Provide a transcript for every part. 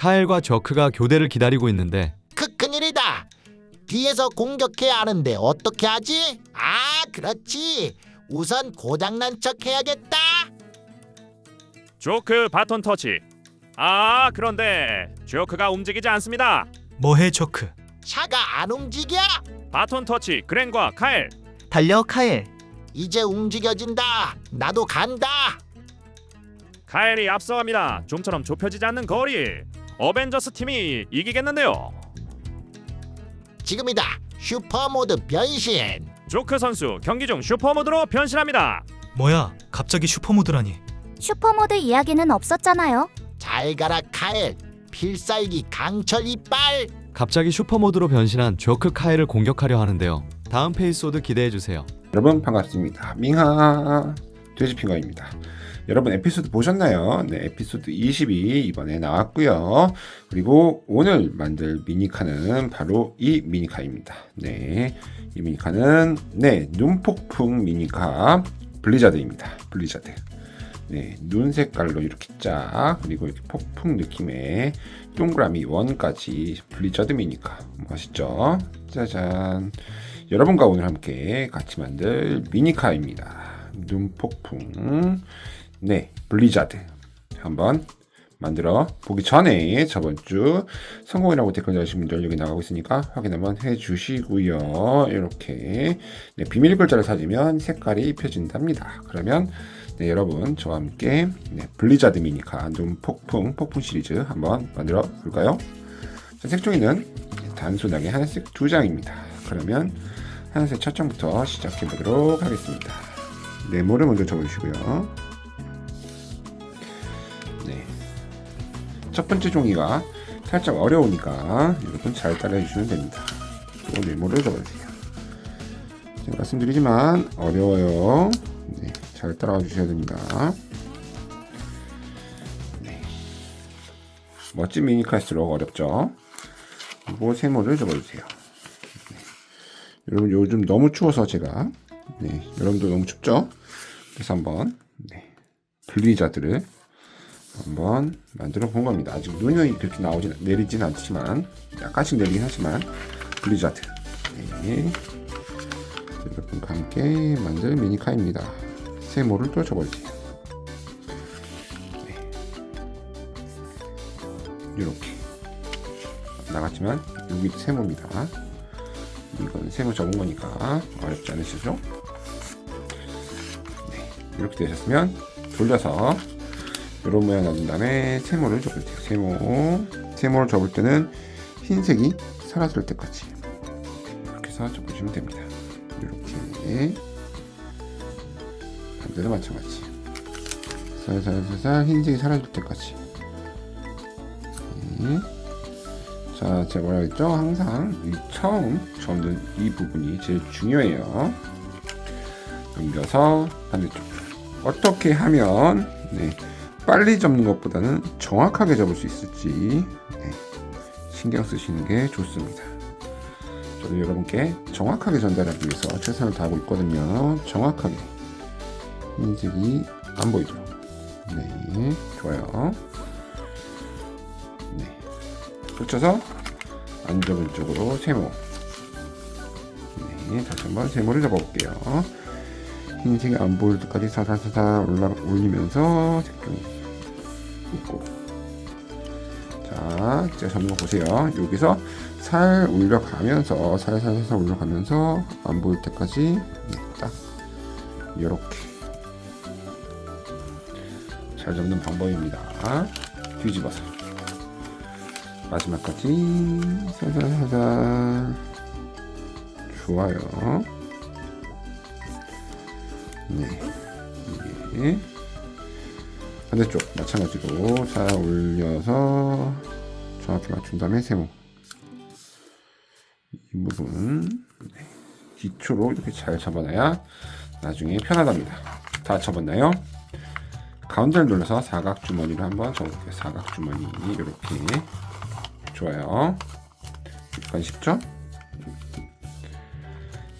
카엘과 저크가 교대를 기다리고 있는데 그 큰일이다. 뒤에서 공격해야 하는데 어떻게 하지? 아, 그렇지. 우선 고장난 척 해야겠다. 조크 바톤 터치. 아 그런데 조크가 움직이지 않습니다. 뭐해 조크? 차가 안 움직여. 바톤 터치 그랜과 카엘. 달려 카엘. 이제 움직여진다. 나도 간다. 카엘이 앞서갑니다. 좀처럼 좁혀지지 않는 거리. 어벤져스 팀이 이기겠는데요. 지금이다. 슈퍼 모드 변신. 조크 선수 경기 중 슈퍼 모드로 변신합니다. 뭐야? 갑자기 슈퍼모드라니. 슈퍼모드 이야기는 없었잖아요. 잘 가라 카엘. 필살기 강철 이빨. 갑자기 슈퍼모드로 변신한 저크 카엘을 공격하려 하는데요. 다음 페이소드 기대해 주세요. 여러분 반갑습니다. 밍하 돼지핑거입니다. 여러분 에피소드 보셨나요? 네, 에피소드 20이 이번에 나왔고요. 그리고 오늘 만들 미니카는 바로 이 미니카입니다. 네, 이 미니카는 네 눈폭풍 미니카 블리자드입니다. 블리자드. 네, 눈 색깔로 이렇게 쫙 그리고 이렇게 폭풍 느낌의 동그라미 원까지 블리자드 미니카 멋있죠? 짜잔. 여러분과 오늘 함께 같이 만들 미니카입니다. 눈폭풍, 네, 블리자드 한번 만들어 보기 전에 저번 주 성공이라고 댓글 달으신 분들 여기 나가고 있으니까 확인 한번 해주시고요. 이렇게 네, 비밀 글자를 찾으면 색깔이 입혀진답니다. 그러면 네, 여러분 저와 함께 네, 블리자드 미니카 눈 폭풍 폭풍 시리즈 한번 만들어 볼까요? 자, 색종이는 단순하게 하나씩 두 장입니다. 그러면 하나색 첫 장부터 시작해 보도록 하겠습니다. 네모를 먼저 접어주시고요. 네. 첫 번째 종이가 살짝 어려우니까 여러분 잘 따라해주시면 됩니다. 또 네모를 접어주세요. 제가 말씀드리지만 어려워요. 네, 잘 따라와 주셔야 됩니다. 네. 멋진 미니카일수록 어렵죠. 그리고 세모를 접어주세요. 여러분 요즘 너무 추워서 제가 네, 여러분도 너무 춥죠? 그래서 한번 네, 블리자드를 한번 만들어 본 겁니다. 아직 눈이 그렇게 나오진 내리진 않지만 약간씩 내리긴 하지만 블리자드 네. 여러분과 함께 만들 미니카입니다. 세모를 또 접어주세요. 네. 이렇게 나갔지만 여기 세모입니다. 이건 세모 접은 거니까 어렵지 않으시죠? 네, 이렇게 되셨으면 돌려서 이런 모양 넣은 다음에 세모를 접으세요. 세모, 세모를 접을 때는 흰색이 사라질 때까지 이렇게 해서 접으시면 됩니다. 이렇게 반대로 마찬가지. 살살살살 흰색이 사라질 때까지. 네. 자, 제가 뭐라 했죠? 항상 이 처음 접는 이 부분이 제일 중요해요. 넘겨서 반대쪽. 어떻게 하면 네, 빨리 접는 것보다는 정확하게 접을 수 있을지 네, 신경 쓰시는 게 좋습니다. 저도 여러분께 정확하게 전달하기 위해서 최선을 다하고 있거든요. 정확하게 흰색이 안 보이도록. 네, 좋아요. 네. 붙여서 안 접은 쪽으로 세모. 네, 다시 한번 세모를 잡아볼게요. 흰색이 안 보일 때까지 사사사사 올라 올리면서 색종이 있고. 자, 제가 잡는 거 보세요. 여기서 살 올려가면서 살살살살 올려가면서 안 보일 때까지 네, 딱 이렇게 잘 잡는 방법입니다. 뒤집어서. 마지막까지 살살살살 좋아요 네 이게 반대쪽 마찬가지로 잘 올려서 정확히 맞춘 다음에 세모 이 부분 네. 기초로 이렇게 잘 잡아놔야 나중에 편하답니다 다 접었나요? 가운데를 눌러서 사각 주머니를 한번 접어볼게요 사각 주머니 이렇게 좋아요. 약간 쉽죠?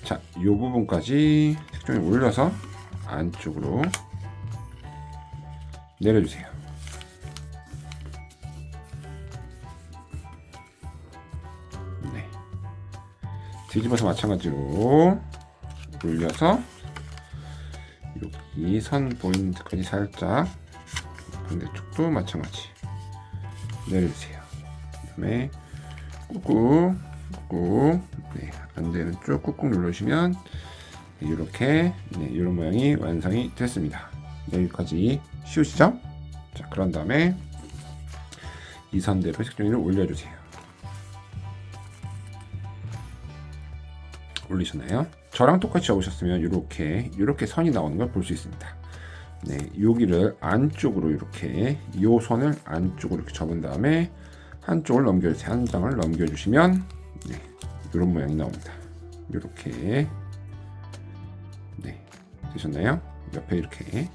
자, 이 부분까지 색종이 올려서 안쪽으로 내려주세요. 네. 뒤집어서 마찬가지로 올려서 여기 선 보이는 데까지 살짝 반대쪽도 마찬가지 내려주세요. 그 다음에 꾹꾹 꾹꾹 네, 안되는 쭉 꾹꾹 눌러주시면 이렇게 네, 이런 모양이 완성이 됐습니다. 여기까지 쉬우시죠? 자 그런 다음에 이 선대로 색종이를 올려주세요. 올리셨나요? 저랑 똑같이 접으셨으면 이렇게 이렇게 선이 나오는 걸 볼 수 있습니다. 네, 여기를 안쪽으로 이렇게 이 선을 안쪽으로 이렇게 접은 다음에 한쪽을 넘겨주세요. 한 장을 넘겨주시면 네, 이런 모양이 나옵니다. 이렇게 네, 되셨나요? 옆에 이렇게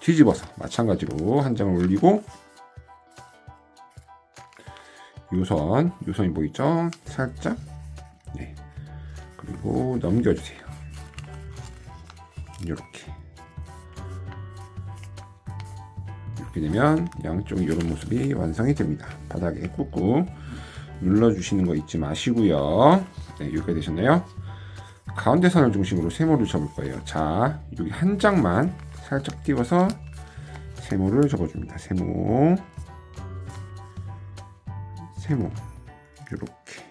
뒤집어서 마찬가지로 한 장을 올리고 요선, 요선이 보이죠? 살짝 네, 그리고 넘겨주세요. 이렇게 이렇게 되면 양쪽이 이런 모습이 완성이 됩니다. 바닥에 꾹꾹 눌러주시는 거 잊지 마시고요. 네, 여기가 되셨나요? 가운데 선을 중심으로 세모를 접을 거예요. 자, 여기 한 장만 살짝 띄워서 세모를 접어줍니다. 세모, 세모, 이렇게.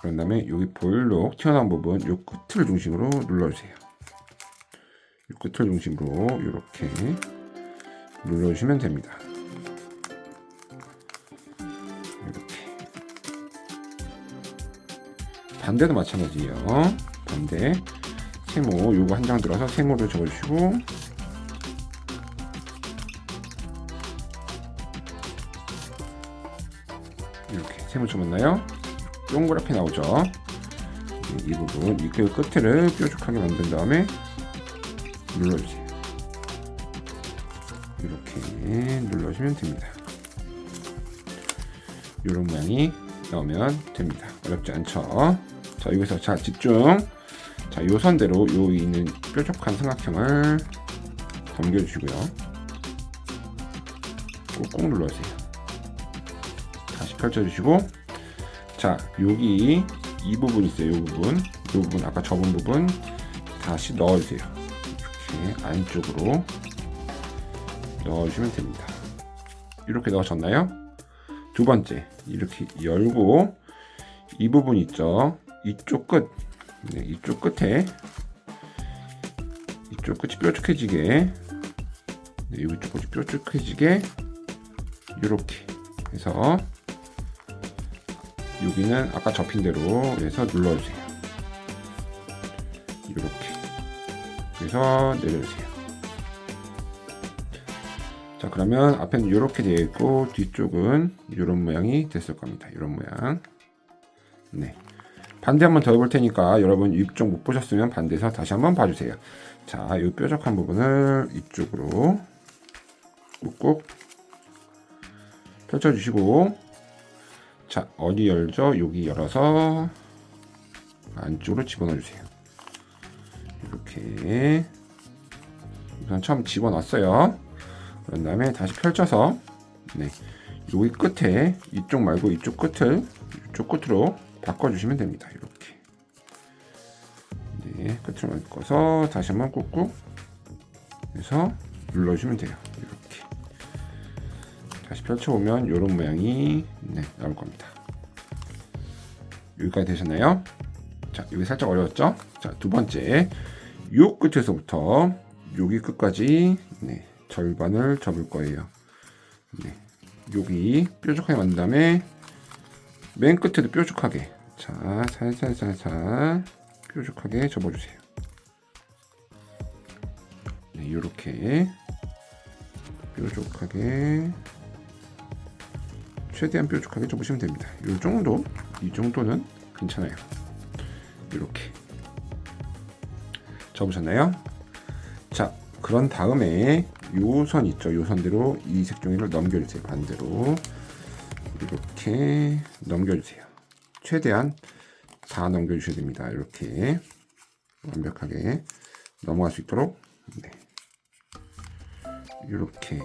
그런 다음에 여기 볼록 튀어나온 부분 요 끝을 중심으로 눌러주세요. 요 끝을 중심으로 이렇게 눌러주시면 됩니다. 반대도 마찬가지예요. 반대 세모 요거 한 장 들어서 세모를 접어주시고 이렇게 세모 접었나요? 동그랗게 나오죠. 이 부분 이 끝- 끝을 뾰족하게 만든 다음에 눌러주세요. 이렇게 눌러주면 됩니다. 이런 모양이 나오면 됩니다. 어렵지 않죠? 자 여기서 자 집중. 자 요선대로 요 있는 뾰족한 삼각형을 넘겨주시고요. 꾹꾹 눌러주세요. 다시 펼쳐주시고 자 여기 이 부분 있어요 이 부분 이 부분 아까 접은 부분 다시 넣어주세요 이렇게 안쪽으로 넣어주시면 됩니다 이렇게 넣으셨나요 두 번째 이렇게 열고 이 부분 있죠 이쪽 끝 네, 이쪽 끝에 이쪽 끝이 뾰족해지게 네, 이쪽 끝이 뾰족해지게 이렇게 해서 여기는 아까 접힌 대로 해서 눌러주세요. 이렇게 그래서 내려주세요. 자 그러면 앞에는 이렇게 되어 있고 뒤쪽은 이런 모양이 됐을 겁니다. 이런 모양. 네. 반대 한번 더 해볼 테니까 여러분 이쪽 못 보셨으면 반대에서 다시 한번 봐주세요. 자, 이 뾰족한 부분을 이쪽으로 꾹꾹 펼쳐주시고 자 어디 열죠? 여기 열어서 안쪽으로 집어넣어 주세요. 이렇게 우선 처음 집어넣었어요. 그런 다음에 다시 펼쳐서 네 여기 끝에 이쪽 말고 이쪽 끝을 이쪽 끝으로 바꿔주시면 됩니다. 이렇게 네 끝으로 바꿔서 다시 한번 꾹꾹 해서 눌러주시면 돼요. 이렇게 다시 펼쳐보면 이런 모양이 네, 나올 겁니다. 여기까지 되셨나요? 자, 여기 살짝 어려웠죠? 자, 두 번째, 요 끝에서부터 여기 끝까지 네, 절반을 접을 거예요. 네, 여기 뾰족하게 만든 다음에 맨 끝에도 뾰족하게 자, 살살살살 뾰족하게 접어주세요. 네, 이렇게 뾰족하게 최대한 뾰족하게 접으시면 됩니다. 이 정도, 이 정도는 괜찮아요. 이렇게 접으셨나요? 자, 그런 다음에 요선 있죠? 요 선대로 이 색종이를 넘겨주세요. 반대로 이렇게 넘겨주세요. 최대한 다 넘겨주셔야 됩니다. 이렇게 완벽하게 넘어갈 수 있도록 네. 이렇게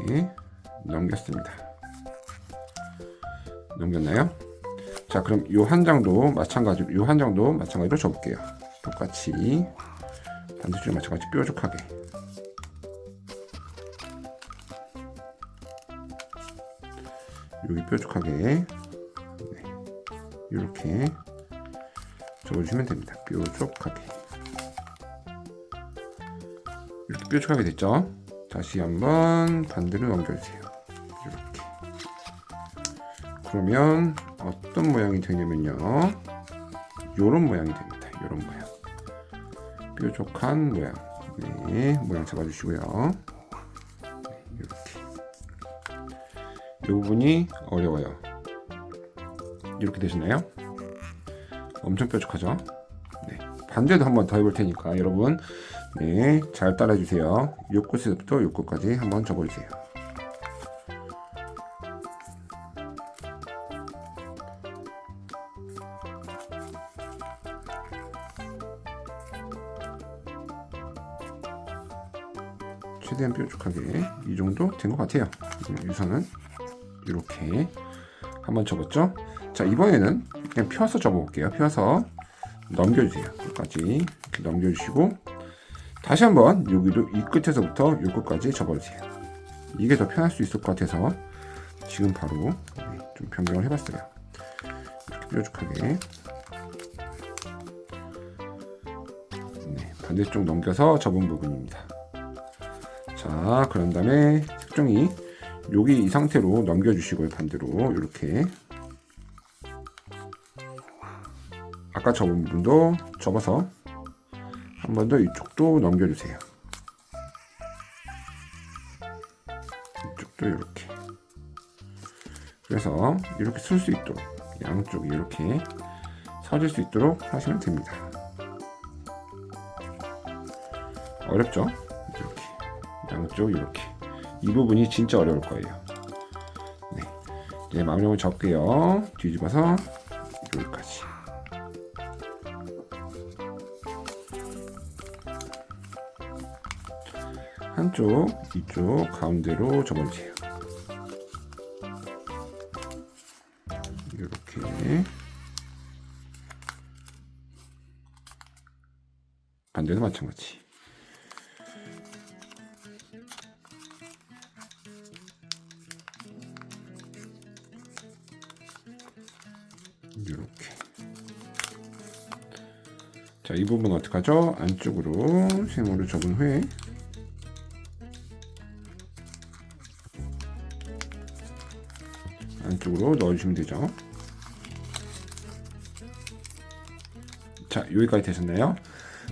넘겼습니다. 넘겼나요? 자 그럼 요한 장도 마찬가지로 요한 장도 마찬가지로 접을게요. 똑같이 반대쪽에 마찬가지 뾰족하게. 여기 뾰족하게 네. 이렇게 접어주시면 됩니다. 뾰족하게 이렇게 뾰족하게 됐죠? 다시 한번 반대로 넘겨주세요. 이렇게 그러면 어떤 모양이 되냐면요. 요런 모양이 됩니다. 요런 모양. 뾰족한 모양. 네, 모양 잡아주시고요. 네, 이렇게. 이 부분이 어려워요. 이렇게 되시나요? 엄청 뾰족하죠? 네. 반대도 한번 더 해볼 테니까 여러분 네, 잘 따라해주세요. 요끝에서부터 요끝까지 한번 접어주세요. 최대한 뾰족하게 이 정도 된 것 같아요. 유선은 이렇게 한번 접었죠. 자 이번에는 그냥 펴서 접어볼게요. 펴서 넘겨주세요. 끝까지 이렇게 넘겨주시고 다시 한번 여기도 이 끝에서부터 이 끝까지 접어주세요. 이게 더 편할 수 있을 것 같아서 지금 바로 네, 좀 변경을 해봤어요. 뾰족하게 네, 반대쪽 넘겨서 접은 부분입니다. 자, 그런 다음에 색종이 여기 이 상태로 넘겨주시고요. 반대로 이렇게 아까 접은 부분도 접어서 한 번 더 이쪽도 넘겨주세요. 이쪽도 이렇게. 그래서 이렇게 쓸 수 있도록 양쪽이 이렇게 서질 수 있도록 하시면 됩니다. 어렵죠? 이렇게 양쪽 이렇게 이 부분이 진짜 어려울 거예요. 네, 이제 마무리를 접게요. 뒤집어서 여기까지. 한쪽, 이쪽 가운데로 접어주세요. 이렇게 반대도 마찬가지. 이렇게. 자, 이 부분 어떡하죠? 안쪽으로 세모를 접은 후에 안쪽으로 넣어주시면 되죠. 자, 여기까지 되셨나요?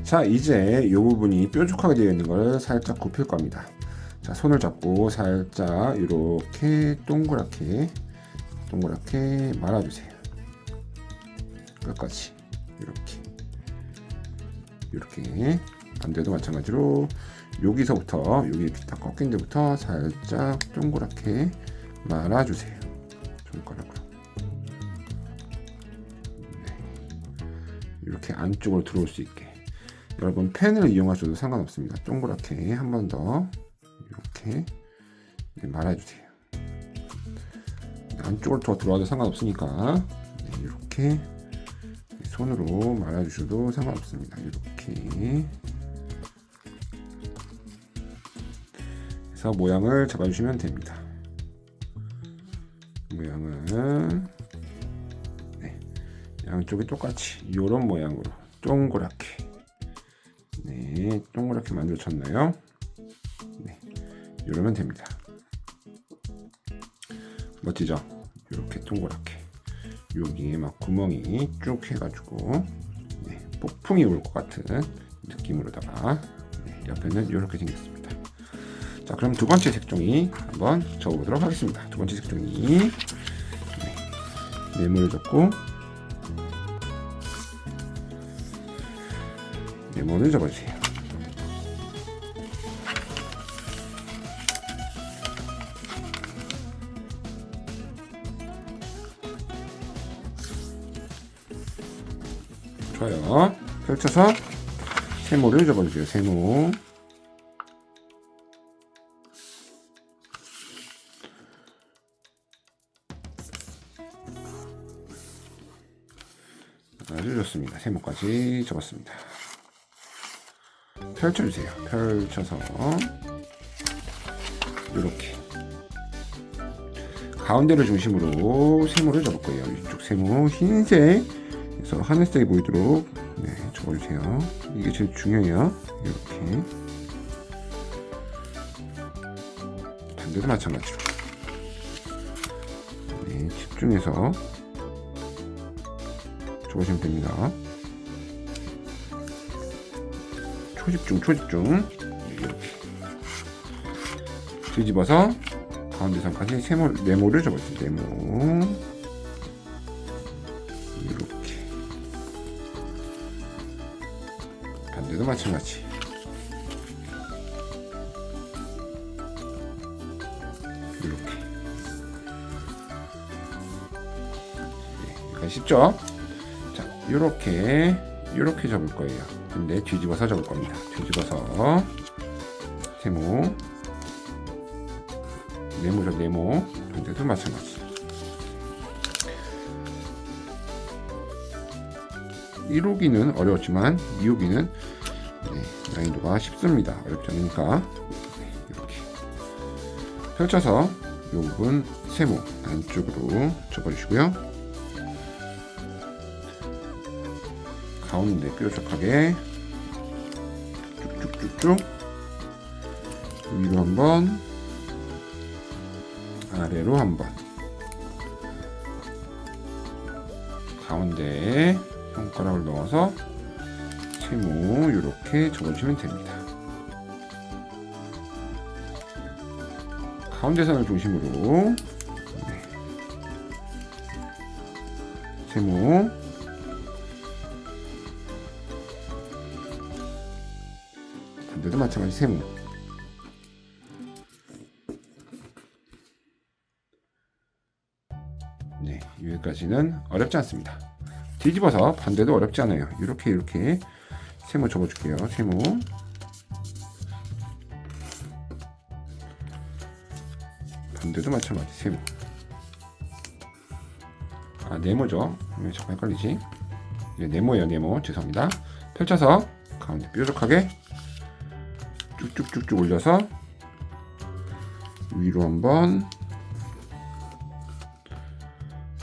자, 이제 이 부분이 뾰족하게 되어 있는 걸 살짝 굽힐 겁니다. 자, 손을 잡고 살짝 이렇게 동그랗게 동그랗게 말아주세요. 끝까지 이렇게 이렇게 반대도 마찬가지로 여기서부터 여기 다 꺾인 데부터 살짝 동그랗게 말아주세요. 손가락으로 네. 이렇게 안쪽으로 들어올 수 있게 여러분 펜을 이용하셔도 상관없습니다. 동그랗게 한 번 더 이렇게 네, 말아주세요. 안쪽으로 더 들어와도 상관없으니까 네, 이렇게 손으로 말아주셔도 상관없습니다. 이렇게 해서 모양을 잡아주시면 됩니다. 모양은 네, 양쪽이 똑같이 이런 모양으로 동그랗게 네, 동그랗게 만들어졌나요? 네, 이러면 됩니다. 멋지죠? 이렇게 동그랗게 여기에 막 구멍이 쭉 해가지고 네, 폭풍이 올 것 같은 느낌으로다가 네, 옆에는 이렇게 생겼습니다. 자, 그럼 두 번째 색종이 한번 접어보도록 하겠습니다. 두 번째 색종이 네, 네모를 접고 네모를 접어주세요. 좋아요. 펼쳐서 세모를 접어주세요. 세모. 세모까지 접었습니다. 펼쳐주세요. 펼쳐서 이렇게 가운데를 중심으로 세모를 접을 거예요. 이쪽 세모 흰색에서 하늘색이 보이도록 네, 접어주세요. 이게 제일 중요해요. 이렇게 반대도 마찬가지로 네, 집중해서 접으시면 됩니다. 초집중, 초집중. 뒤집어서 가운데 선까지 세모, 네모를 접어주세요. 네모. 이렇게. 반대도 마찬가지. 이렇게. 네, 여기까지 쉽죠? 자, 이렇게 이렇게 접을 거예요. 근데 뒤집어서 접을 겁니다. 뒤집어서 세모 네모죠 네모 반대도 마찬가지. 1호기는 어려웠지만 2호기는 네, 난이도가 쉽습니다. 어렵지 않으니까 네, 이렇게 펼쳐서 이 부분 세모 안쪽으로 접어주시고요. 가운데 뾰족하게. 쭉쭉쭉쭉. 위로 한번. 아래로 한번. 가운데에 손가락을 넣어서 세모 이렇게 접어주시면 됩니다. 가운데 선을 중심으로. 네. 세모 마찬가지 세모 네 여기까지는 어렵지 않습니다. 뒤집어서 반대도 어렵지 않아요. 이렇게 이렇게 세모 접어줄게요. 세모. 반대도 마찬가지 세모. 아 네모죠? 왜 자꾸 헷갈리지? 네, 네모예요 네모. 죄송합니다. 펼쳐서 가운데 뾰족하게 쭉쭉쭉쭉 올려서 위로 한번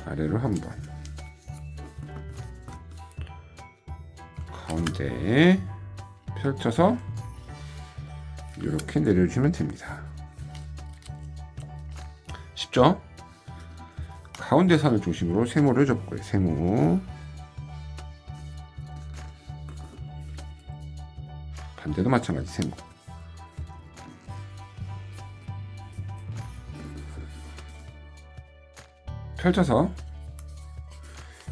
아래로 한번 가운데에 펼쳐서 이렇게 내려주시면 됩니다. 쉽죠? 가운데 선을 중심으로 세모를 접고요. 세모 반대도 마찬가지 세모 펼쳐서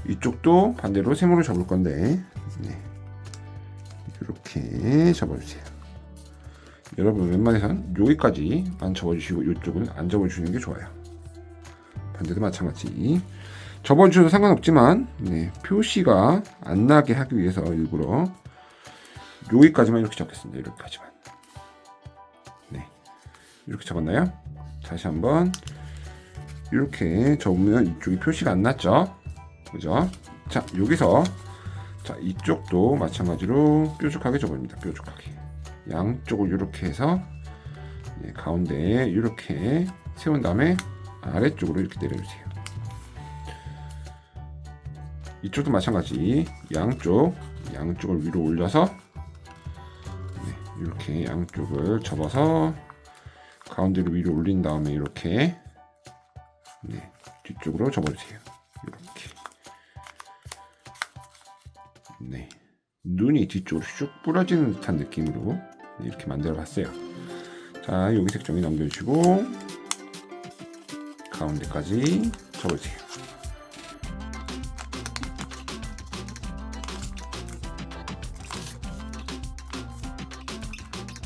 이쪽도 반대로 세모를 접을 건데 네. 이렇게 접어주세요. 여러분 웬만해선 여기까지 안 접어주시고 이쪽은 안 접어주시는 게 좋아요. 반대도 마찬가지. 접어주셔도 상관없지만 네, 표시가 안 나게 하기 위해서 일부러 여기까지만 이렇게 접겠습니다. 이렇게까지만. 네, 이렇게 접었나요? 다시 한번 이렇게 접으면 이쪽이 표시가 안 났죠? 그죠? 자, 여기서 자, 이쪽도 마찬가지로 뾰족하게 접습니다. 뾰족하게. 양쪽을 이렇게 해서 예, 가운데에 이렇게 세운 다음에 아래쪽으로 이렇게 내려주세요. 이쪽도 마찬가지. 양쪽, 양쪽을 위로 올려서 네, 이렇게 양쪽을 접어서 가운데로 위로 올린 다음에 이렇게 네, 뒤쪽으로 접어주세요. 이렇게. 네. 눈이 뒤쪽으로 쭉 부러지는 듯한 느낌으로 이렇게 만들어 봤어요. 자, 여기 색종이 넘겨주시고, 가운데까지 접어주세요.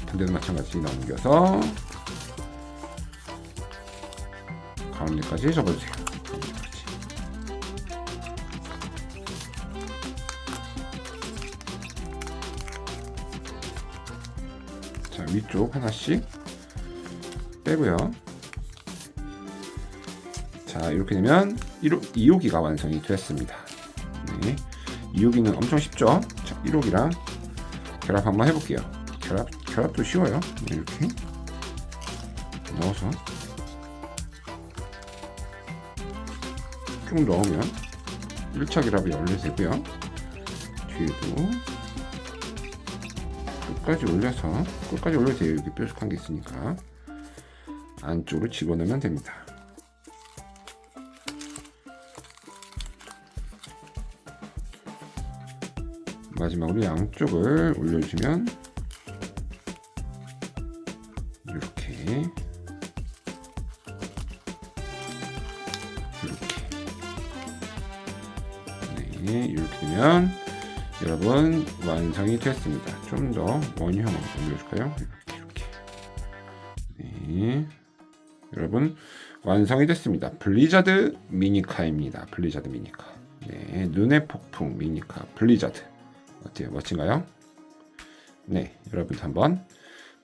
반대도 마찬가지 넘겨서, 가운데까지 접어주세요. 가운데까지. 자 위쪽 하나씩 빼고요. 자 이렇게 되면 1호, 2호기가 완성이 됐습니다. 네. 2호기는 엄청 쉽죠? 자, 1호기랑 결합 한번 해볼게요. 결합, 결합도 쉬워요. 네, 이렇게 넣어서 쭉 넣으면 1차 결합이 완료되고요. 뒤에도 끝까지 올려서 끝까지 올려도 돼요. 여기 뾰족한 게 있으니까 안쪽으로 집어넣으면 됩니다. 마지막으로 양쪽을 올려주면 이렇게 네 이렇게 되면 여러분 완성이 됐습니다. 좀 더 원형으로 올려줄까요? 이렇게 이렇게 네 여러분 완성이 됐습니다. 블리자드 미니카입니다. 블리자드 미니카 네 눈의 폭풍 미니카 블리자드 어때요? 멋진가요? 네, 여러분도 한번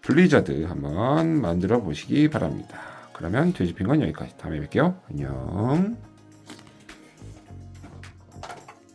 블리자드 한번 만들어 보시기 바랍니다. 그러면 돼지핀 건 여기까지. 다음에 뵐게요. 안녕.